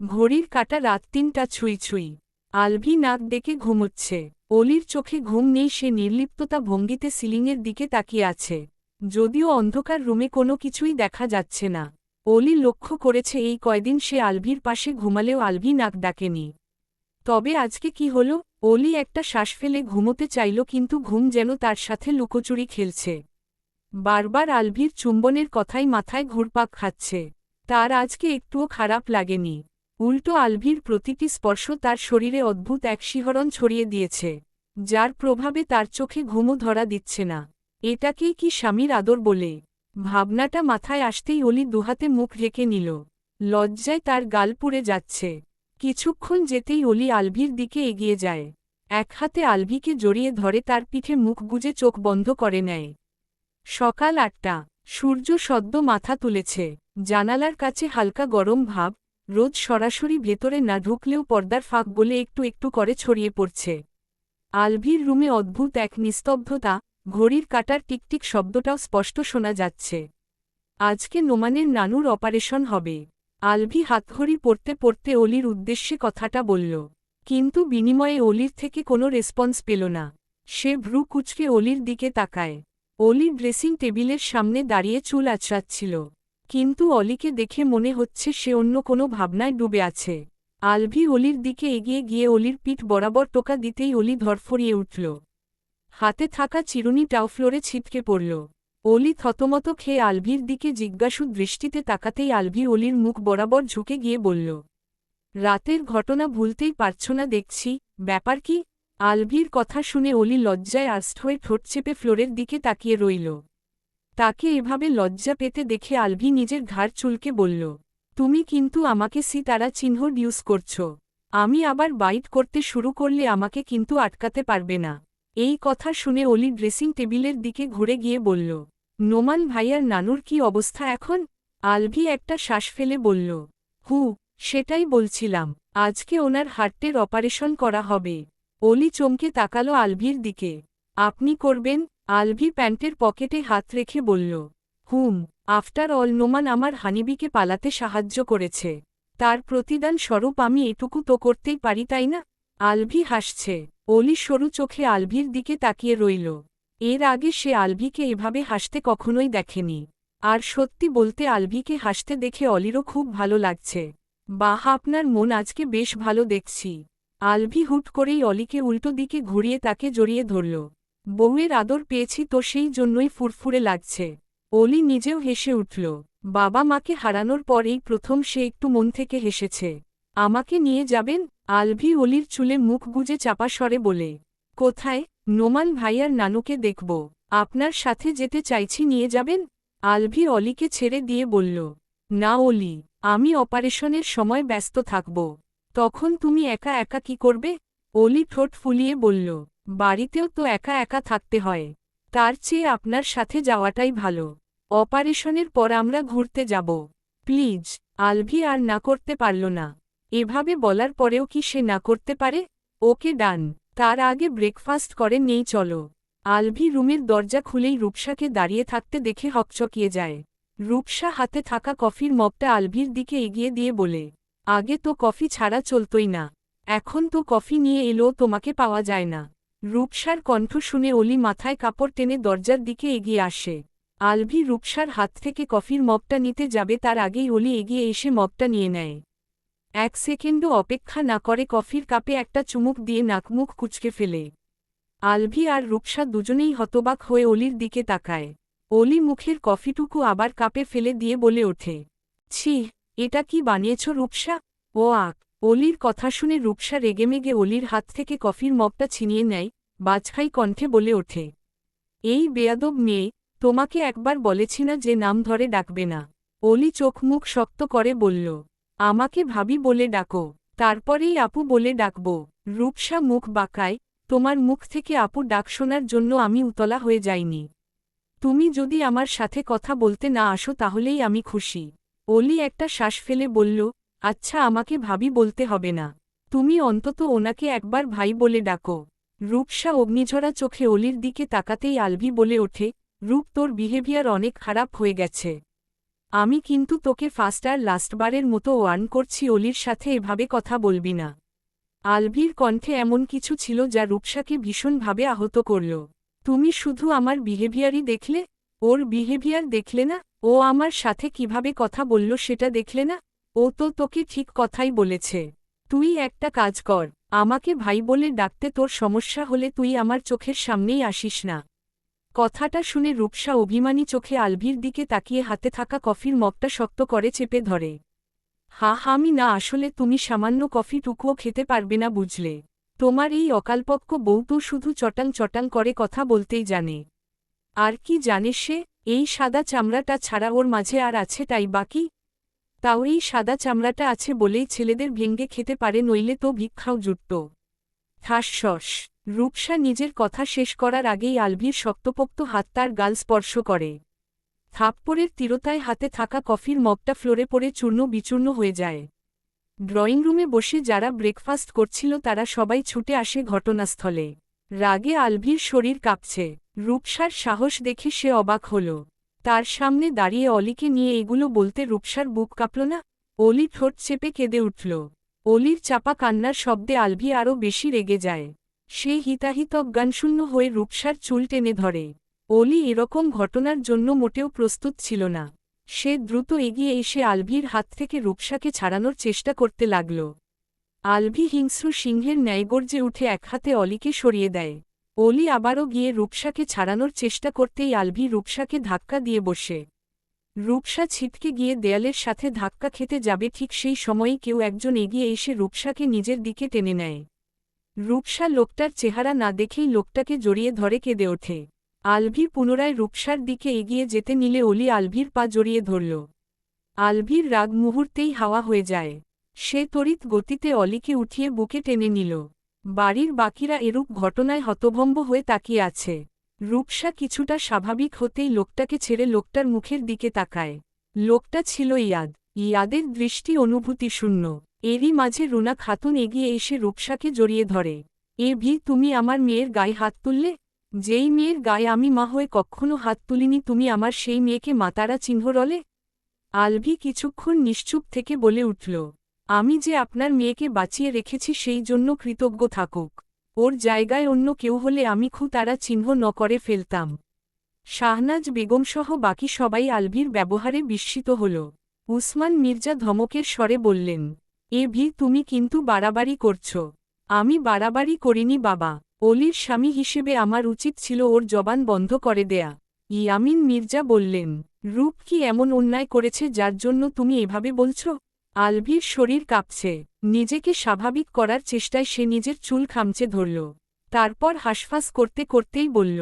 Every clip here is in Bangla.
ঘড়ির কাটা রাত তিনটা ছুঁই ছুঁই। আলভি নাক ডেকে ঘুমোচ্ছে। অলির চোখে ঘুম নেই, সে নির্লিপ্ততা ভঙ্গিতে সিলিংয়ের দিকে তাকিয়ে আছে। যদিও অন্ধকার রুমে কোনো কিছুই দেখা যাচ্ছে না। অলি লক্ষ্য করেছে, এই কয়দিন সে আলভির পাশে ঘুমালেও আলভি নাক ডাকেনি। তবে আজকে কি হল? অলি একটা শ্বাস ফেলে ঘুমোতে চাইল, কিন্তু ঘুম যেন তার সাথে লুকোচুরি খেলছে। বারবার আলভির চুম্বনের কথাই মাথায় ঘুরপাক খাচ্ছে। তার আজকে একটুও খারাপ লাগেনি। উল্টো আলভির প্রতিটি স্পর্শ তার শরীরে অদ্ভুত এক শিহরণ ছড়িয়ে দিয়েছে, যার প্রভাবে তার চোখে ঘুমো ধরা দিচ্ছে না। এটাকেই কি স্বামীর আদর বলে? ভাবনাটা মাথায় আসতেই অলি দুহাতে মুখ রেখে নিল। লজ্জায় তার গাল পুড়ে যাচ্ছে। কিছুক্ষণ যেতেই অলি আলভির দিকে এগিয়ে যায়। এক হাতে আলভিকে জড়িয়ে ধরে তার পিঠে মুখ গুজে চোখ বন্ধ করে নেয়। সকাল আটটা। সূর্য সদ্য মাথা তুলেছে। জানালার কাছে হালকা গরম ভাব। রোদ সরাসরি ভেতরে না ঢুকলেও পর্দার ফাঁক বলে একটু একটু করে ছড়িয়ে পড়ছে। আলভির রুমে অদ্ভুত এক নিস্তব্ধতা, ঘড়ির কাটার টিকটিক শব্দটাও স্পষ্ট শোনা যাচ্ছে। আজকে নোমানের নানুর অপারেশন হবে। আলভি হাতঘড়ি পড়তে পড়তে অলির উদ্দেশ্যে কথাটা বলল। কিন্তু বিনিময়ে অলির থেকে কোনো রেসপন্স পেল না। সে ভ্রু কুচকে অলির দিকে তাকায়। অলি ড্রেসিং টেবিলের সামনে দাঁড়িয়ে চুল আছড়াচ্ছিল কিন্তু অলিকে দেখে মনে হচ্ছে সে অন্য কোনো ভাবনায় ডুবে আছে। আলভি অলির দিকে এগিয়ে গিয়ে অলির পিঠ বরাবর টোকা দিতেই অলি ধরফরিয়ে উঠল। হাতে থাকা চিরুনিটাও ফ্লোরে ছিটকে পড়ল। অলি থতমত খেয়ে আলভির দিকে জিজ্ঞাসু দৃষ্টিতে তাকাতেই আলভি অলির মুখ বরাবর ঝুঁকে গিয়ে বলল, রাতের ঘটনা ভুলতেই পারছ না দেখছি, ব্যাপার কি? আলভির কথা শুনে অলি লজ্জায় আস্ত হয়ে ঠোঁট চেপে ফ্লোরের দিকে তাকিয়ে রইল। তাকে এভাবে লজ্জা পেতে দেখে আলভি নিজের ঘাড় চুলকে বলল, তুমি কিন্তু আমাকে সি তারা চিহ্ন ইউজ করছ। আমি আবার বাইট করতে শুরু করলে আমাকে কিন্তু আটকাতে পারবে না। এই কথা শুনে অলি ড্রেসিং টেবিলের দিকে ঘুরে গিয়ে বলল, নোমান ভাইয়ার নানুর কি অবস্থা এখন? আলভি একটা শ্বাস ফেলে বলল, হু, সেটাই বলছিলাম। আজকে ওনার হার্টের অপারেশন করা হবে। অলি চমকে তাকালো আলভির দিকে, আপনি করবেন আলভি প্যান্টের পকেটে হাত রেখে বলল, হুম, আফটার অল নোমান আমার হানিবিকে পালাতে সাহায্য করেছে। তার প্রতিদান স্বরূপ আমি এটুকু তো করতেই পারি, তাই না? আলভি হাসছে। অলি সরু চোখে আলভির দিকে তাকিয়ে রইল। এর আগে সে আলভিকে এভাবে হাসতে কখনোই দেখেনি। আর সত্যি বলতে আলভিকে হাসতে দেখে অলিরও খুব ভালো লাগছে। বাহ, আপনার মন আজকে বেশ ভালো দেখছি। আলভি হুট করেই অলিকে উল্টো দিকে ঘুরিয়ে তাকে জড়িয়ে ধরল। বউয়ের আদর পেয়েছি তো সেই জন্যই ফুরফুরে লাগছে। অলি নিজেও হেসে উঠল, বাবা মাকে হারানোর পরেই প্রথম সে একটু মন থেকে হেসেছে। আমাকে নিয়ে যাবেন? আলভি অলির চুলে মুখ গুজে চাপা স্বরে বলে, কোথায়? নোমান ভাইয়ার নানুকে দেখব। আপনার সাথে যেতে চাইছি, নিয়ে যাবেন? আলভি অলিকে ছেড়ে দিয়ে বলল, না অলি, আমি অপারেশনের সময় ব্যস্ত থাকব। তখন তুমি একা একা কি করবে? অলি ঠোঁট ফুলিয়ে বলল বাড়িতেও তো একা একা থাকতে হয়। তার চেয়ে আপনার সাথে যাওয়াটাই ভালো। অপারেশনের পর আমরা ঘুরতে যাব। প্লিজ, আলভি আর না করতে পারল না। এভাবে বলার পরেও কি সে না করতে পারে? ওকে ডান। তার আগে ব্রেকফাস্ট করে নেই, চলো। আলভি রুমের দরজা খুলেই রূপসাকে দাঁড়িয়ে থাকতে দেখে হকচকিয়ে যায়। রূপসা হাতে থাকা কফির মগটা আলভির দিকে এগিয়ে দিয়ে বলে, আগে তো কফি ছাড়া চলতই না। এখন তো কফি নিয়ে এলেও তোমাকে পাওয়া যায় না। রূপসার কণ্ঠ শুনে অলি মাথায় কাপড় টেনে দরজার দিকে এগিয়ে আসে। আলভি রূপসার হাত থেকে কফির মগটা নিতে যাবে, তার আগেই অলি এগিয়ে এসে মগটা নিয়ে নেয়। এক সেকেন্ডও অপেক্ষা না করে কফির কাপে একটা চুমুক দিয়ে নাকমুখ কুচকে ফেলে। আলভি আর রূপসা দুজনেই হতবাক হয়ে অলির দিকে তাকায়। অলি মুখের কফিটুকু আবার কাপে ফেলে দিয়ে বলে ওঠে, ছি, এটা কি বানিয়েছ রূপসা? ও আক অলির কথা শুনে রূপসা রেগেমেগে অলির হাত থেকে কফির মগটা ছিনিয়ে নেয়, বাজখাই কণ্ঠে বলে ওঠে, এই বেয়াদব মেয়ে, তোমাকে একবার বলেছি না যে নাম ধরে ডাকবে না। অলি চোখ মুখ শক্ত করে বলল, আমাকে ভাবি বলে ডাকো, তারপরেই আপু বলে ডাকব। রূপসা মুখ বাঁকায়, তোমার মুখ থেকে আপু ডাক শোনার জন্য আমি উতলা হয়ে যাইনি। তুমি যদি আমার সাথে কথা বলতে না আসো তাহলেই আমি খুশি। অলি একটা শ্বাস ফেলে বলল আচ্ছা আমাকে ভাবি বলতে হবে না। তুমি অন্তত ওনাকে একবার ভাই বলে ডাকো। রূপসা অগ্নিঝরা চোখে অলির দিকে তাকাতেই আলভি বলে ওঠে, রূপ, তোর বিহেভিয়ার অনেক খারাপ হয়ে গেছে। আমি কিন্তু তোকে ফার্স্ট আর লাস্টবারের মতো ওয়ার্ন করছি, অলির সাথে এভাবে কথা বলবি না। আলভির কণ্ঠে এমন কিছু ছিল যা রূপসাকে ভীষণভাবে আহত করল। তুমি শুধু আমার বিহেভিয়ারই দেখলে? ওর বিহেভিয়ার দেখলে না? ও আমার সাথে কীভাবে কথা বলল সেটা দেখলে না? ও তো তোকে ঠিক কথাই বলেছে। তুই একটা কাজ কর, আমাকে ভাই বলে ডাকতে তোর সমস্যা হলে তুই আমার চোখের সামনেই আসিস না। কথাটা শুনে রূপসা অভিমানী চোখে আলভির দিকে তাকিয়ে হাতে থাকা কফির মগটা শক্ত করে চেপে ধরে। হা হামি না, আসলে তুমি সামান্য কফি টুকুও খেতে পারবে না বুঝলে। তোমার এই অকালপক্ষ বউ তো শুধু চটাং চটাং করে কথা বলতেই জানে। আর কি জানে সে, এই সাদা চামড়াটা ছাড়া ওর মাঝে আর আছে তাই বাকি? তাও এই সাদা চামড়াটা আছে বলেই ছেলেদের ভেঙ্গে খেতে পারে নইলে তো ভিক্ষাও জুটত। ঠাসশস রূপসা নিজের কথা শেষ করার আগেই আলভির শক্তপোক্ত হাত তার গাল স্পর্শ করে। থাপ্পড়ের তীরতায় হাতে থাকা কফির মগটা ফ্লোরে পড়ে চূর্ণ বিচূর্ণ হয়ে যায়। ড্রয়িং রুমে বসে যারা ব্রেকফাস্ট করছিল তারা সবাই ছুটে আসে ঘটনাস্থলে। রাগে আলভির শরীর কাঁপছে। রূপসার সাহস দেখে সে অবাক হল। তার সামনে দাঁড়িয়ে অলিকে নিয়ে এগুলো বলতে রূপসার বুক কাঁপল না। অলি ঠোঁট চেপে কেঁদে উঠল। অলির চাপা কান্নার শব্দে আলভি আরও বেশি রেগে যায়। সে হিতাহিত অজ্ঞানশূন্য হয়ে রূপসার চুল টেনে ধরে। অলি এরকম ঘটনার জন্য মোটেও প্রস্তুত ছিল না। সে দ্রুত এগিয়ে এসে আলভির হাত থেকে রূপসাকে ছাড়ানোর চেষ্টা করতে লাগল। আলভি হিংস্র সিংহের ন্যায়গর্জে উঠে এক হাতে অলিকে সরিয়ে দেয়। অলি আবারও গিয়ে রূপসাকে ছাড়ানোর চেষ্টা করতেই আলভি রূপসাকে ধাক্কা দিয়ে বসে। রূপসা ছিটকে গিয়ে দেয়ালের সাথে ধাক্কা খেতে যাবে ঠিক সেই সময়েই কেউ একজন এগিয়ে এসে রূপসাকে নিজের দিকে টেনে নেয়। রূপসা লোকটার চেহারা না দেখেই লোকটাকে জড়িয়ে ধরে কেঁদে ওঠে। আলভি পুনরায় রূপসার দিকে এগিয়ে যেতে নিলে অলি আলভির পা জড়িয়ে ধরল। আলভির রাগ মুহূর্তেই হাওয়া হয়ে যায়। সে তড়িৎ গতিতে অলিকে উঠিয়ে বুকে টেনে নিল। বাড়ির বাকিরা এরূপ ঘটনায় হতভম্ব হয়ে তাকিয়ে আছে। রূপসা কিছুটা স্বাভাবিক হতেই লোকটাকে ছেড়ে লোকটার মুখের দিকে তাকায়। লোকটা ছিল ইয়াদ। ইয়াদের দৃষ্টি অনুভূতি শূন্য। এরই মাঝে রুনা খাতুন এগিয়ে এসে রূপসাকে জড়িয়ে ধরে। এ ভি, তুমি আমার মেয়ের গায়ে হাত তুললে? যেই মেয়ের গায়ে আমি মা হয়ে কখনো হাত তুলিনি, তুমি আমার সেই মেয়েকে মাতারা চিহ্ন রলে? আলভি কিছুক্ষণ নিশ্চুপ থেকে বলে উঠল আমি যে আপনার মেয়েকে বাঁচিয়ে রেখেছি সেই জন্য কৃতজ্ঞ থাকুক। ওর জায়গায় অন্য কেউ হলে আমি খু তারা চিহ্ন ন করে ফেলতাম। শাহনাজ বেগমসহ বাকি সবাই আলভির ব্যবহারে বিস্মিত হল। উসমান মির্জা ধমকের স্বরে বললেন, এ ভি, তুমি কিন্তু বাড়াবাড়ি করছ। আমি বাড়াবাড়ি করিনি বাবা। অলির স্বামী হিসেবে আমার উচিত ছিল ওর জবান বন্ধ করে দেয়া। ইয়ামিন মির্জা বললেন, রূপ কি এমন অন্যায় করেছে যার জন্য তুমি এভাবে বলছ? আলভির শরীর কাঁপছে। নিজেকে স্বাভাবিক করার চেষ্টায় সে নিজের চুল খামচে ধরল। তারপর হাসফাস করতে করতেই বলল,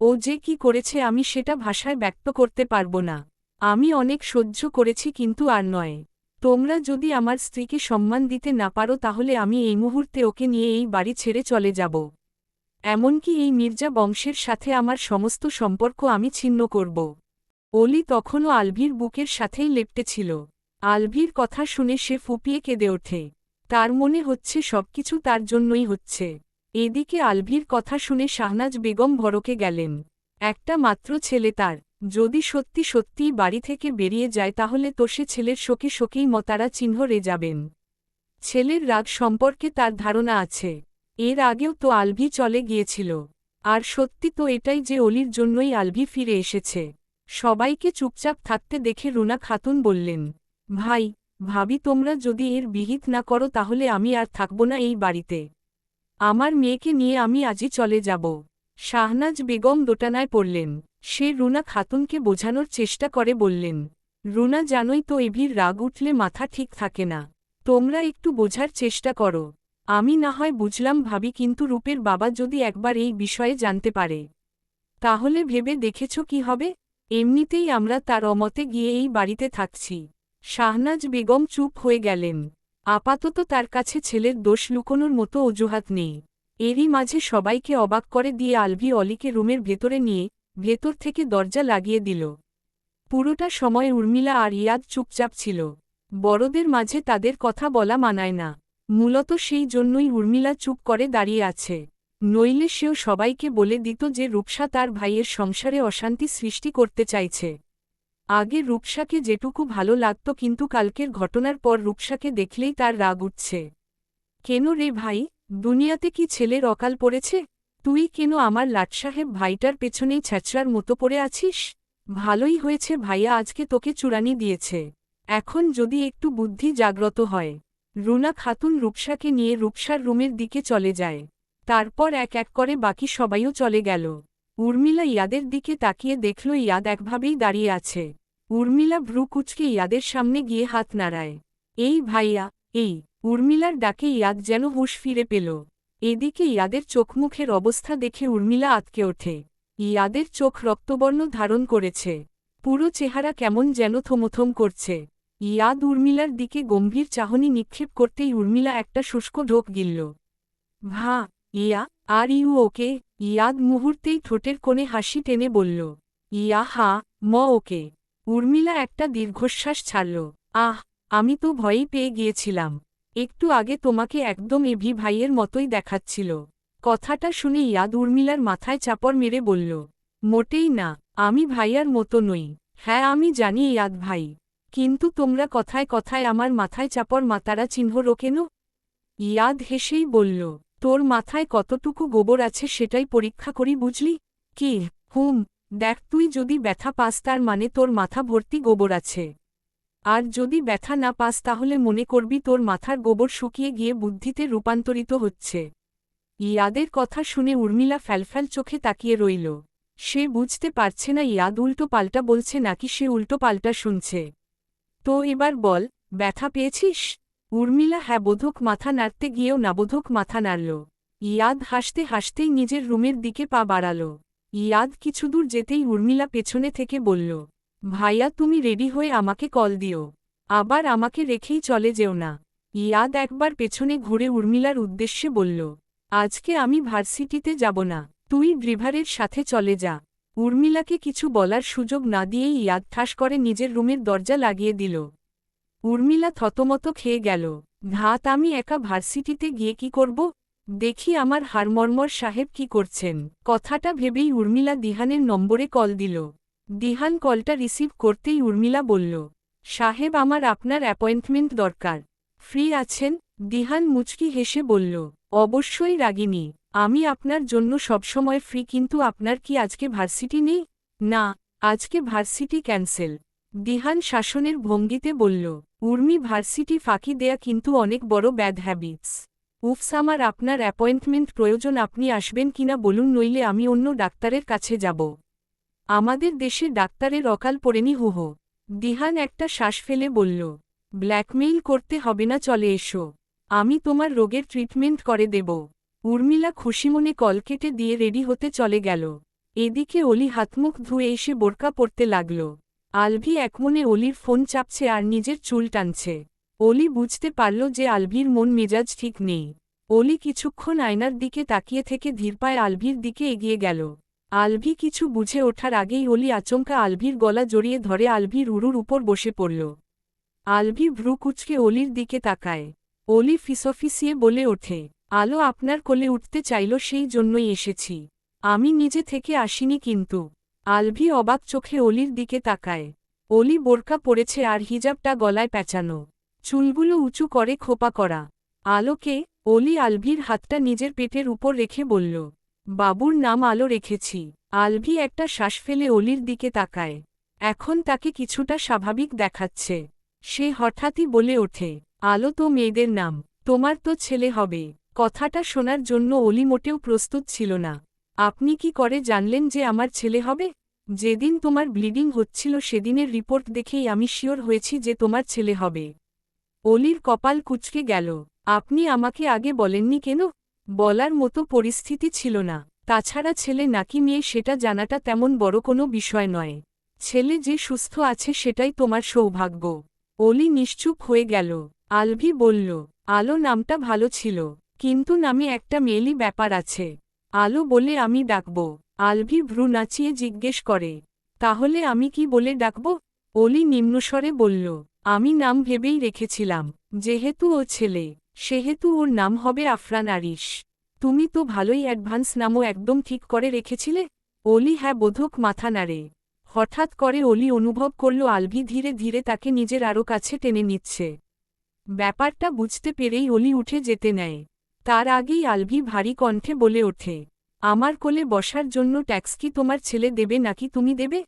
ও যে কি করেছে আমি সেটা ভাষায় ব্যক্ত করতে পারব না। আমি অনেক সহ্য করেছি কিন্তু আর নয়। তোমরা যদি আমার স্ত্রীকে সম্মান দিতে না পারো তাহলে আমি এই মুহূর্তে ওকে নিয়ে এই বাড়ি ছেড়ে চলে যাব। এমনকি এই মির্জা বংশের সাথে আমার সমস্ত সম্পর্ক আমি ছিন্ন করব। অলি তখনও আলভির বুকের সাথেই লেপটেছিল। আলভির কথা শুনে সে ফুপিয়ে কেঁদে ওঠে। তার মনে হচ্ছে সবকিছু তার জন্যই হচ্ছে। এদিকে আলভির কথা শুনে শাহনাজ বেগম ভরকে গেলেন। একটা মাত্র ছেলে তার। যদি সত্যি সত্যিই বাড়ি থেকে বেরিয়ে যায় তাহলে তো সে ছেলের শোকে শোকেই মতারা চিহ্ন রে যাবেন। ছেলের রাগ সম্পর্কে তার ধারণা আছে। এর আগেও তো আলভি চলে গিয়েছিল। আর সত্যি তো এটাই যে অলির জন্যই আলভি ফিরে এসেছে। সবাইকে চুপচাপ থাকতে দেখে রুনা খাতুন বললেন ভাই, ভাবি তোমরা যদি এর বিহিত না করো তাহলে আমি আর থাকব না এই বাড়িতে। আমার মেয়েকে নিয়ে আমি আজই চলে যাব। শাহনাজ বেগম দোটানায় পড়লেন। সে রুনা খাতুনকে বোঝানোর চেষ্টা করে বললেন, রুনা জানোই তো এভির রাগ উঠলে মাথা ঠিক থাকে না। তোমরা একটু বোঝার চেষ্টা করো। আমি না হয় বুঝলাম ভাবি কিন্তু রূপের বাবা যদি একবার এই বিষয়ে জানতে পারে। তাহলে ভেবে দেখেছ কি হবে? এমনিতেই আমরা তার অমতে গিয়ে এই বাড়িতে থাকছি। শাহনাজ বেগম চুপ হয়ে গেলেন। আপাতত তার কাছে ছেলের দোষ লুকোনোর মতো অজুহাত নেই। এরই মাঝে সবাইকে অবাক করে দিয়ে আলভি অলিকে রুমের ভেতরে নিয়ে ভেতর থেকে দরজা লাগিয়ে দিল। পুরোটা সময় উর্মিলা আর ইয়াদ চুপচাপ ছিল। বড়দের মাঝে তাদের কথা বলা মানায় না। মূলত সেই জন্যই উর্মিলা চুপ করে দাঁড়িয়ে আছে। নইলে সেও সবাইকে বলে দিত যে রূপসা তার ভাইয়ের সংসারে অশান্তি সৃষ্টি করতে চাইছে। আগে রূপসাকে যেটুকু ভালো লাগত কিন্তু কালকের ঘটনার পর রূপসাকে দেখলেই তার রাগ উঠছে। কেন রে ভাই, দুনিয়াতে কি ছেলের অকাল পড়েছে? তুই কেন আমার লাটসাহেব ভাইটার পেছনেই ছ্যাচড়ার মতো পড়ে আছিস? ভালোই হয়েছে ভাইয়া আজকে তোকে চূড়ানি দিয়েছে। এখন যদি একটু বুদ্ধি জাগ্রত হয়। রুনা খাতুন রূপসাকে নিয়ে রূপসার রুমের দিকে চলে যায়। তারপর এক এক করে বাকি সবাইও চলে গেল। উর্মিলা ইয়াদের দিকে তাকিয়ে দেখল, ইয়াদ একভাবেই দাঁড়িয়ে আছে। উর্মিলা ভ্রু কুচকে ইয়াদের সামনে গিয়ে হাত নাড়ায়। এই ভাইয়া, এই, উর্মিলার ডাকে ইয়াদ যেন হুঁশ ফিরে পেল। এদিকে ইয়াদের চোখমুখের অবস্থা দেখে উর্মিলা আতকে ওঠে। ইয়াদের চোখ রক্তবর্ণ ধারণ করেছে। পুরো চেহারা কেমন যেন থমথম করছে। ইয়াদ উর্মিলার দিকে গম্ভীর চাহনি নিক্ষেপ করতেই উর্মিলা একটা শুষ্ক ঢোক গিলল। ভা ইয়া, আর ইউ ওকে, ইয়াদ মুহূর্তেই ঠোঁটের কোণে হাসি টেনে বলল, ইয়া হা, ম ওকে। উর্মিলা একটা দীর্ঘশ্বাস ছাড়ল, আহ, আমি তো ভয়ই পেয়ে গিয়েছিলাম। একটু আগে তোমাকে একদম এভি ভাইয়ের মতোই দেখাচ্ছিল। কথাটা শুনে ইয়াদ উর্মিলার মাথায় চাপড় মেরে বলল, মোটেই না, আমি ভাইয়ার মতো নই। হ্যাঁ আমি জানি ইয়াদ ভাই। কিন্তু তোমরা কথায় কথায় আমার মাথায় চাপড় মাতারা চিহ্ন রোকেন ইয়াদ হেসেই বলল তোর মাথায় কতটুকু গোবর আছে সেটাই পরীক্ষা করি বুঝলি? কি? হুম, দেখ তুই যদি ব্যথা পাস তার মানে তোর মাথা ভর্তি গোবর আছে। আর যদি ব্যথা না পাস তাহলে মনে করবি তোর মাথার গোবর শুকিয়ে গিয়ে বুদ্ধিতে রূপান্তরিত হচ্ছে। ইয়াদের কথা শুনে উর্মিলা ফ্যালফ্যাল চোখে তাকিয়ে রইল। সে বুঝতে পারছে না ইয়াদ উল্টো পাল্টা বলছে নাকি সে উল্টো পাল্টা শুনছে। তো এবার বল, ব্যথা পেয়েছিস? উর্মিলা হ্যাঁ বোধক মাথা নাড়তে গিয়েও নাবোধক মাথা নাড়ল। ইয়াদ হাসতে হাসতেই নিজের রুমের দিকে পা বাড়াল। ইয়াদ কিছুদূর যেতেই উর্মিলা পেছনে থেকে বলল, ভাইয়া, তুমি রেডি হয়ে আমাকে কল দিও। আবার আমাকে রেখেই চলে যেও না। ইয়াদ একবার পেছনে ঘুরে উর্মিলার উদ্দেশ্যে বলল, আজকে আমি ভার্সিটিতে যাব না, তুই ড্রিভারের সাথে চলে যা। উর্মিলাকে কিছু বলার সুযোগ না দিয়েই ইয়াদ ঠাস করে নিজের রুমের দরজা লাগিয়ে দিল। উর্মিলা থতমত খেয়ে গেল। ধাত আমি একা ভার্সিটিতে গিয়ে কি করব? দেখি আমার হারমর্মর সাহেব কি করছেন। কথাটা ভেবেই উর্মিলা দিহানের নম্বরে কল দিল। দিহান কলটা রিসিভ করতেই উর্মিলা বলল, সাহেব, আমার আপনার অ্যাপয়েন্টমেন্ট দরকার। ফ্রি আছেন? দিহান মুচকি হেসে বলল, অবশ্যই রাগিনী, আমি আপনার জন্য সবসময় ফ্রি, কিন্তু আপনার কি আজকে ভার্সিটি নেই? না, আজকে ভার্সিটি ক্যান্সেল। দিহান শাসনের ভঙ্গিতে বলল, উর্মি ভার্সিটি ফাঁকি দেয়া কিন্তু অনেক বড় ব্যাড হ্যাবিটস। উফস আমার আপনার অ্যাপয়েন্টমেন্ট প্রয়োজন আপনি আসবেন কিনা বলুন, নইলে আমি অন্য ডাক্তারের কাছে যাব। আমাদের দেশে ডাক্তারের অকাল পড়েনি হুহো দিহান একটা শ্বাস ফেলে বলল, ব্ল্যাকমেইল করতে হবে না, চলে এসো। আমি তোমার রোগের ট্রিটমেন্ট করে দেব। উর্মিলা খুশিমনে কল কেটে দিয়ে রেডি হতে চলে গেল। এদিকে অলি হাতমুখ ধুয়ে এসে বোরকা পড়তে লাগল। আলভি একমনে অলির ফোন চাপছে আর নিজের চুল টানছে। অলি বুঝতে পারল যে আলভির মন মেজাজ ঠিক নেই। অলি কিছুক্ষণ আয়নার দিকে তাকিয়ে থেকে ধীরপায় আলভির দিকে এগিয়ে গেল। আলভি কিছু বুঝে ওঠার আগেই অলি আচমকা আলভির গলা জড়িয়ে ধরে আলভির উরুর উপর বসে পড়ল। আলভি ভ্রু কুচকে অলির দিকে তাকায়। অলি ফিসফিসিয়ে বলে ওঠে, আলো আপনার কোলে উঠতে চাইল, সেই জন্যই এসেছি। আমি নিজে থেকে আসিনি কিন্তু। আলভি অবাক চোখে অলির দিকে তাকায়। অলি বোরকা পড়েছে আর হিজাবটা গলায় প্যাঁচানো। চুলগুলো উঁচু করে খোপা করা। আলোকে অলি আলভির হাতটা নিজের পেটের উপর রেখে বলল, বাবুর নাম আলো রেখেছি। আলভি একটা শ্বাস ফেলে অলির দিকে তাকায়। এখন তাকে কিছুটা স্বাভাবিক দেখাচ্ছে। সে হঠাৎই বলে ওঠে, আলো তো মেয়েদের নাম, তোমার তো ছেলে হবে। কথাটা শোনার জন্য অলি মোটেও প্রস্তুত ছিল না। আপনি কি করে জানলেন যে আমার ছেলে হবে? যেদিন তোমার ব্লিডিং হচ্ছিল সেদিনের রিপোর্ট দেখেই আমি শিওর হয়েছি যে তোমার ছেলে হবে। অলির কপাল কুচকে গেল। আপনি আমাকে আগে বলেননি কেন? বলার মতো পরিস্থিতি ছিল না। তাছাড়া ছেলে নাকি মেয়ে সেটা জানাটা তেমন বড় কোনো বিষয় নয়। ছেলে যে সুস্থ আছে সেটাই তোমার সৌভাগ্য। অলি নিশ্চুপ হয়ে গেল। আলভি বলল, আলো নামটা ভালো ছিল, কিন্তু নামে একটা মেয়েলি ব্যাপার আছে। আলো বলে আমি ডাকব। আলভি ভ্রু নাচিয়ে জিজ্ঞেস করে, তাহলে আমি কি বলে ডাকব? অলি নিম্নস্বরে বলল, আমি নাম ভেবেই রেখেছিলাম, যেহেতু ও ছেলে, সেহেতু ওর নাম হবে আফরান আরিশ। তুমি তো ভালোই অ্যাডভান্স নামও একদম ঠিক করে রেখেছিলে? অলি হ্যাঁ বোধক মাথা নাড়ে। হঠাৎ করে অলি অনুভব করল আলভি ধীরে ধীরে তাকে নিজের আরও কাছে টেনে নিচ্ছে। ব্যাপারটা বুঝতে পেরেই অলি উঠে যেতে নেয়। তার আগেই আলভি ভারী কণ্ঠে বলে ওঠে, আমার কোলে বসার জন্য ট্যাক্স কি তোমার ছেলে দেবে নাকি তুমি দেবে?